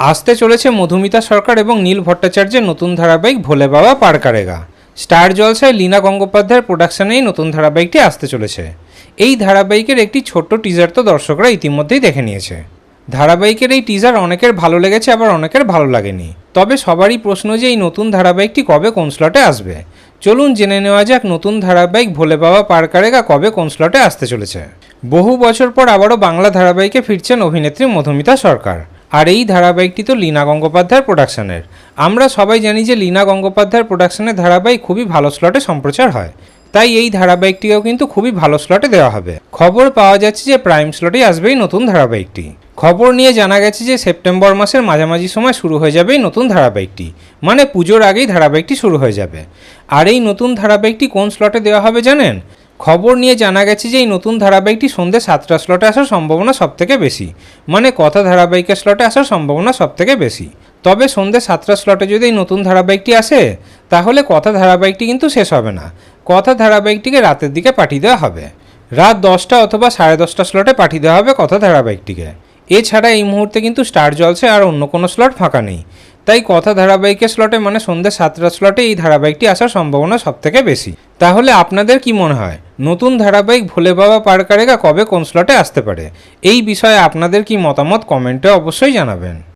আসতে চলেছে মধুমিতা সরকার এবং নীল ভট্টাচার্যের নতুন ধারাবাহিক ভোলে বাবা পার কারেগা স্টার জলসায় লীনা গঙ্গোপাধ্যায়ের প্রোডাকশনেই নতুন ধারাবাহিকটি আসতে চলেছে। এই ধারাবাহিকের একটি ছোট্ট টিজার তো দর্শকরা ইতিমধ্যেই দেখে নিয়েছে। ধারাবাহিকের এই টিজার অনেকের ভালো লেগেছে, আবার অনেকের ভালো লাগেনি। তবে সবারই প্রশ্ন যে এই নতুন ধারাবাহিকটি কবে কোন স্লটে আসবে? চলুন জেনে নেওয়া যাক নতুন ধারাবাহিক ভোলে বাবা পার কারেগা কবে কোন স্লটে আসতে চলেছে। বহু বছর পর আবারও বাংলা ধারাবাহিকে ফিরছেন অভিনেত্রী মধুমিতা সরকার। আর এই ধারাবাহিকটি তো লীনা গঙ্গোপাধ্যায়ের প্রোডাকশানের আমরা সবাই জানি যে লীনা গঙ্গোপাধ্যায়ের প্রোডাকশনের ধারাবাহিক খুবই ভালো স্লটে সম্প্রচার হয়। তাই এই ধারাবাহিকটিও কিন্তু খুবই ভালো স্লটে দেওয়া হবে। খবর পাওয়া যাচ্ছে যে প্রাইম স্লটেই আসবে এই নতুন ধারাবাহিকটি। খবর নিয়ে জানা গেছে যে সেপ্টেম্বর মাসের মাঝামাঝি সময় শুরু হয়ে যাবে এই নতুন ধারাবাহিকটি। মানে পুজোর আগেই ধারাবাহিকটি শুরু হয়ে যাবে। আর এই নতুন ধারাবাহিকটি কোন স্লটে দেওয়া হবে জানেন? খবর নিয়ে জানা গেছে যে এই নতুন ধারাবাহিকটি সন্ধ্যে সাতটা স্লটে আসার সম্ভাবনা সবথেকে বেশি। মানে কথা ধারাবাহিকের স্লটে আসার সম্ভাবনা সবথেকে বেশি। তবে সন্ধ্যে সাতটা স্লটে যদি এই নতুন ধারাবাহিকটি আসে, তাহলে কথা ধারাবাহিকটি কিন্তু শেষ হবে না। কথা ধারাবাহিকটিকে রাতের দিকে পাঠিয়ে দেওয়া হবে। রাত দশটা অথবা সাড়ে দশটা স্লটে পাঠিয়ে দেওয়া হবে কথা ধারাবাহিকটিকে। এছাড়া এই মুহূর্তে কিন্তু স্টার জলসে আর অন্য কোনো স্লট ফাঁকা নেই। তাই কথা ধারাবাহিকের স্লটে মানে সন্ধ্যে সাতটা স্লটে এই ধারাবাহিকটি আসার সম্ভাবনা সবথেকে বেশি। তাহলে আপনাদের কি মনে হয়? নতুন ধারাবাহিক ভোলে বাবা পারকারেগা কবে কোন স্লটে আসতে পারে? এই বিষয়ে আপনাদের কি মতামত কমেন্টে অবশ্যই জানাবেন।